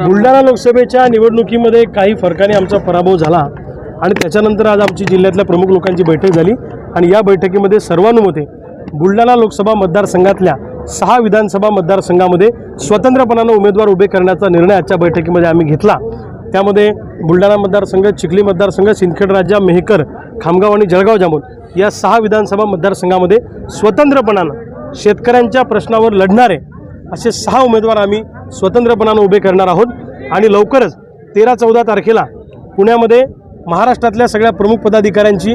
बुलढाणा लोकसभेच्या निवडणुकीमध्ये काही फरकाने आमचा पराभव झाला आणि त्याच्यानंतर आज आमची जिल्ह्यातल्या प्रमुख लोकांची बैठक झाली. आणि या बैठकीमध्ये सर्वानुमते बुलढाणा लोकसभा मतदारसंघातल्या सहा विधानसभा मतदारसंघामध्ये स्वतंत्रपणानं उमेदवार उभे करण्याचा निर्णय आजच्या बैठकीमध्ये आम्ही घेतला. त्यामध्ये बुलढाणा मतदारसंघ चिखली मतदारसंघ सिंदखेड राजा मेहकर खामगाव आणि जळगाव जामोद या सहा विधानसभा मतदारसंघामध्ये स्वतंत्रपणानं शेतकऱ्यांच्या प्रश्नावर लढणारे असे सहा उमेदवार आम्ही स्वतंत्रपणानं उभे करणार आहोत. आणि लवकरच तेरा चौदा तारखेला पुण्यामध्ये महाराष्ट्रातल्या सगळ्या प्रमुख पदाधिकाऱ्यांची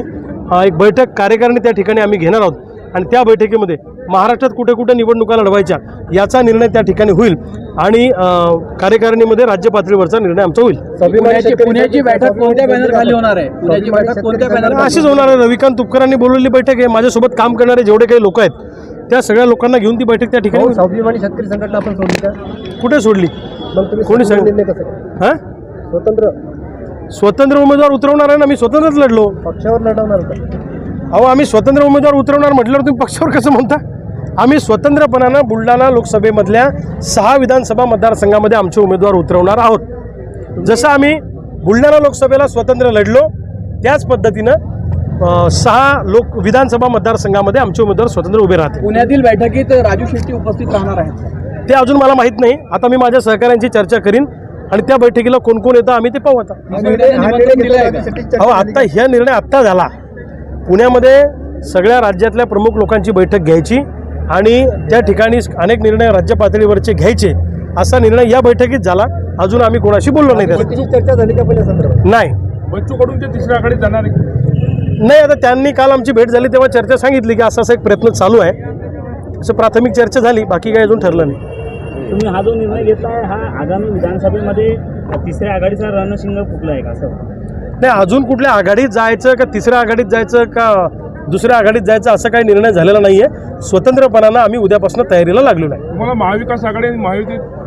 एक बैठक कार्यकारिणी त्या ठिकाणी आम्ही घेणार आहोत. आणि त्या बैठकीमध्ये महाराष्ट्रात कुठे कुठे निवडणुका लढवायच्या याचा निर्णय त्या ठिकाणी होईल. आणि कार्यकारिणीमध्ये राज्य पातळीवरचा निर्णय आमचा होईल. पुण्याची पुण्याची बैठक कोणत्या बॅनर खाली होणार आहे? पुण्याची बैठक कोणत्या बॅनर अशीच होणार आहे? रविकांत तुपकरांनी बोलवलेली बैठक आहे माझ्यासोबत काम करणारे जेवढे काही लोक आहेत त्या सगळ्या लोकांना घेऊन ती बैठक त्या ठिकाणी होईल. स्वाभिमानी शेतकरी संघटना आपण सोडली का? कुठे सोडली? मग तुम्ही कोणी सांग- निर्णय कसं? हां? स्वतंत्र. स्वतंत्र उमेदवार उतरवणार आहे ना मी स्वतंत्रच लढलो. पक्षावर लढवणार का? अहो आम्ही स्वतंत्र उमेदवार उतरवणार म्हटल्यावर तुम्ही पक्षावर कसं म्हणता? आम्ही स्वतंत्रपणानं बुलढाणा लोकसभेमधल्या सहा विधानसभा मतदारसंघामध्ये आमचे उमेदवार उतरवणार आहोत. जसं आम्ही बुलढाणा लोकसभेला स्वतंत्र लढलो त्याच पद्धतीनं सहा लोक विधानसभा मतदारसंघामध्ये आमचे उमेदवार स्वतंत्र उभे राहतील. पुण्यातील बैठकीत राजू शेट्टी उपस्थित राहणार आहेत. ते अजून मला माहीत नाही. आता मी माझ्या सहकाऱ्यांची चर्चा करीन आणि त्या बैठकीला कोण कोण येतं आम्ही ते पाहू आता. हा आत्ता ह्या निर्णय आत्ता झाला. पुण्यामध्ये सगळ्या राज्यातल्या प्रमुख लोकांची बैठक घ्यायची आणि त्या ठिकाणी अनेक निर्णय राज्य पातळीवरचे घ्यायचे असा निर्णय या बैठकीत झाला. अजून आम्ही कोणाशी बोललो नाही चर्चा झाली का पहिल्या संदर्भात? नाही. बच्चूकडून ते तिसऱ्या आघाडीत जाणार नाही आता त्यांनी काल आमची भेट झाली तेव्हा चर्चा सांगितली की असा असा एक प्रयत्न चालू आहे. असं प्राथमिक चर्चा झाली बाकी काही अजून ठरलं नाही. तुम्ही हा जो निर्णय घेतलाय हा आगामी विधानसभेमध्ये तिसऱ्या आघाडीचा रणशिंग फुकला आहे का असं? नाही अजून कुठल्या आघाडीत जायचं का तिसऱ्या आघाडीत जायचं का दुसऱ्या आघाडीत जायचं असं काही निर्णय झालेला नाही आहे स्वतंत्रपणानं आम्ही उद्यापासून तयारीला लागलेलो आहे. तुम्हाला महाविकास आघाडी आणि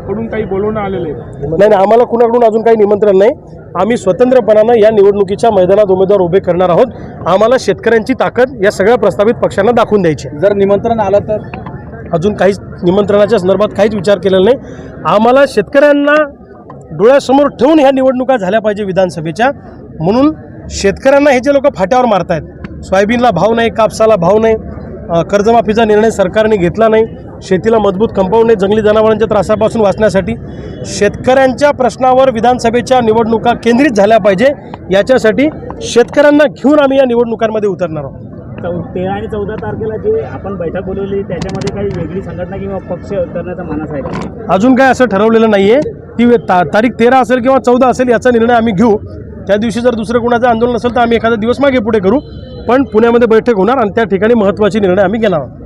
महायुतीकडून काही बोलवणं आलेलं? आहे नाही नाही आम्हाला कुणाकडून अजून काही निमंत्रण नाही. आम्ही स्वतंत्रपणानं या निवडणुकीच्या मैदानात उमेदवार उभे करणार आहोत. आम्हाला शेतकऱ्यांची ताकद या सगळ्या प्रस्तावित पक्षांना दाखवून द्यायची. जर निमंत्रण आलं तर? अजून काहीच निमंत्रणाच्या संदर्भात काहीच विचार केलेला नाही. आम्हाला शेतकऱ्यांना डोळ्यासमोर ठेवून ह्या निवडणुका झाल्या पाहिजे विधानसभेच्या. म्हणून शेतकऱ्यांना हे जे लोक फाट्यावर मारतायत सोयाबीनला भाव नाही कापसाला भाव नाही कर्जमाफीचा निर्णय सरकारने घेतला नाही. शेतीला मजबूत कंपाऊंड नाही. जंगली जनावरांच्या त्रासापासून वाचण्यासाठी शेतकऱ्यांच्या प्रश्नावर विधानसभेच्या निवडणुका केंद्रित झाल्या पाहिजे. याच्यासाठी शेतकऱ्यांना घेऊन आम्ही या निवडणुकांमध्ये उतरणार आहोत. चौ तेरा आणि चौदा तारखेला जे आपण बैठक बोलवली त्याच्यामध्ये काही वेगळी संघटना किंवा पक्ष करण्याचा मानस आहे का? अजून काय असं ठरवलेलं नाही आहे ती ता तारीख तेरा असेल किंवा चौदा असेल याचा निर्णय आम्ही घेऊ. त्या दिवशी जर दुसरं कोणाचं आंदोलन असेल तर आम्ही एखादा दिवस मागे पुढे करू. पण पुण्यामध्ये बैठक होणार आणि त्या ठिकाणी महत्त्वाचे निर्णय आम्ही घेणार आहोत.